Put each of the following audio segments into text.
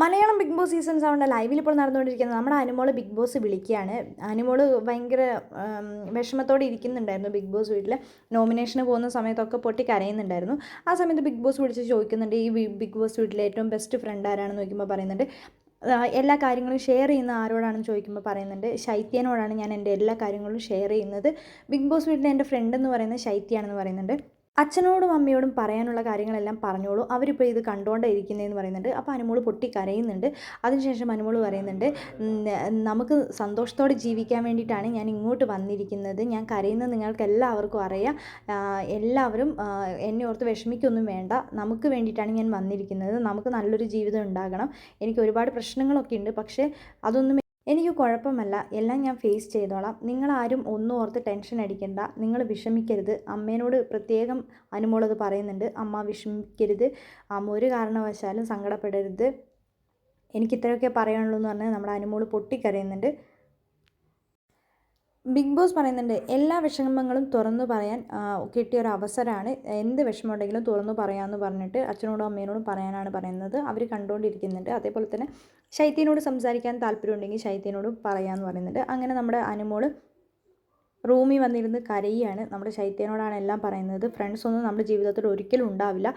Malayalam Bigg Boss season സെവന്റെ ലൈവിൽ ഇപ്പോൾ നടന്നുകൊണ്ടിരിക്കുന്നത് നമ്മുടെ അനുമോൾ ബിഗ് ബോസ് വിളിക്കുകയാണ്. അനുമോൾ ഭയങ്കര വിഷമത്തോടെ ഇരിക്കുന്നുണ്ടായിരുന്നു ബിഗ് ബോസ് വീട്ടിൽ. നോമിനേഷന് പോകുന്ന സമയത്തൊക്കെ പൊട്ടി കരയുന്നുണ്ടായിരുന്നു. ആ സമയത്ത് ബിഗ് ബോസ് വിളിച്ച് ചോദിക്കുന്നുണ്ട് ഈ ബിഗ് ബോസ് വീട്ടിലെ ഏറ്റവും ബെസ്റ്റ് ഫ്രണ്ട് ആരാണെന്ന് ചോദിക്കുമ്പോൾ പറയുന്നുണ്ട്. എല്ലാ കാര്യങ്ങളും ഷെയർ ചെയ്യുന്ന ആരോടാണെന്ന് ചോദിക്കുമ്പോൾ പറയുന്നുണ്ട്. ശൈത്യനോടാണ് ഞാൻ എന്റെ എല്ലാ കാര്യങ്ങളും ഷെയർ ചെയ്യുന്നത്. ബിഗ് ബോസ് വീട്ടിലെ എന്റെ ഫ്രണ്ട് എന്ന് പറയുന്നത് ശൈത്യാണെന്ന് പറയുന്നുണ്ട്. അച്ഛനോടും അമ്മയോടും പറയാനുള്ള കാര്യങ്ങളെല്ലാം പറഞ്ഞോളൂ. അവരിപ്പോൾ ഇത് കണ്ടുകൊണ്ടേയിരിക്കുന്നതെന്ന് പറയുന്നുണ്ട്. അപ്പോൾ അനുമോൾ പൊട്ടി കരയുന്നുണ്ട്. അതിനുശേഷം അനുമോൾ പറയുന്നുണ്ട് നമുക്ക് സന്തോഷത്തോടെ ജീവിക്കാൻ വേണ്ടിയിട്ടാണ് ഞാൻ ഇങ്ങോട്ട് വന്നിരിക്കുന്നത്. ഞാൻ കരയുന്നത് നിങ്ങൾക്ക് എല്ലാവർക്കും അറിയാം. എല്ലാവരും എന്നെ ഓർത്ത് വിഷമിക്കൊന്നും വേണ്ട. നമുക്ക് വേണ്ടിയിട്ടാണ് ഞാൻ വന്നിരിക്കുന്നത്. നമുക്ക് നല്ലൊരു ജീവിതം ഉണ്ടാകണം. എനിക്ക് ഒരുപാട് പ്രശ്നങ്ങളൊക്കെ ഉണ്ട്. പക്ഷേ അതൊന്നും എനിക്ക് കുഴപ്പമല്ല. എല്ലാം ഞാൻ ഫേസ് ചെയ്തോളാം. നിങ്ങളാരും ഒന്നും ഓർത്ത് ടെൻഷൻ അടിക്കണ്ട. നിങ്ങൾ വിഷമിക്കരുത്. അമ്മേനോട് പ്രത്യേകം അനുമോളത് പറയുന്നുണ്ട്. അമ്മ വിഷമിക്കരുത്. അമ്മ ഒരു കാരണവശാലും സങ്കടപ്പെടരുത്. എനിക്കിത്രയൊക്കെ പറയാനുള്ളൂ എന്ന് പറഞ്ഞാൽ നമ്മുടെ അനുമോൾ പൊട്ടിക്കരയുന്നുണ്ട്. ബിഗ് ബോസ് പറയുന്നുണ്ട് എല്ലാ വിഷമങ്ങളും തുറന്നു പറയാൻ കിട്ടിയ ഒരു അവസരമാണ് എന്ത് വിഷമമുണ്ടെങ്കിലും തുറന്നു പറയാമെന്ന് പറഞ്ഞിട്ട് അച്ഛനോടും അമ്മേനോടും പറയാനാണ് പറയുന്നത്. അവർ കണ്ടുകൊണ്ടിരിക്കുന്നുണ്ട് അതേപോലെ തന്നെ ശൈത്യനോട് സംസാരിക്കാൻ താല്പര്യമുണ്ടെങ്കിൽ ശൈത്യനോട് പറയാമെന്ന് പറയുന്നുണ്ട്. അങ്ങനെ നമ്മുടെ അനുമോൾ റൂമിൽ വന്നിരുന്ന് കരയുകയാണ് നമ്മുടെ ശൈത്യനോടാണ് എല്ലാം പറയുന്നത്. ഫ്രണ്ട്സ് ഒന്നും നമ്മുടെ ജീവിതത്തിൽ ഒരിക്കലും ഉണ്ടാവില്ല.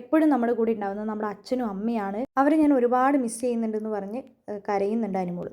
എപ്പോഴും നമ്മുടെ കൂടെ ഉണ്ടാവുന്നത് നമ്മുടെ അച്ഛനും അമ്മയാണ്. അവരെ ഞാൻ ഒരുപാട് മിസ് ചെയ്യുന്നുണ്ടെന്ന് പറഞ്ഞ് കരയുന്നുണ്ട് അനുമോൾ.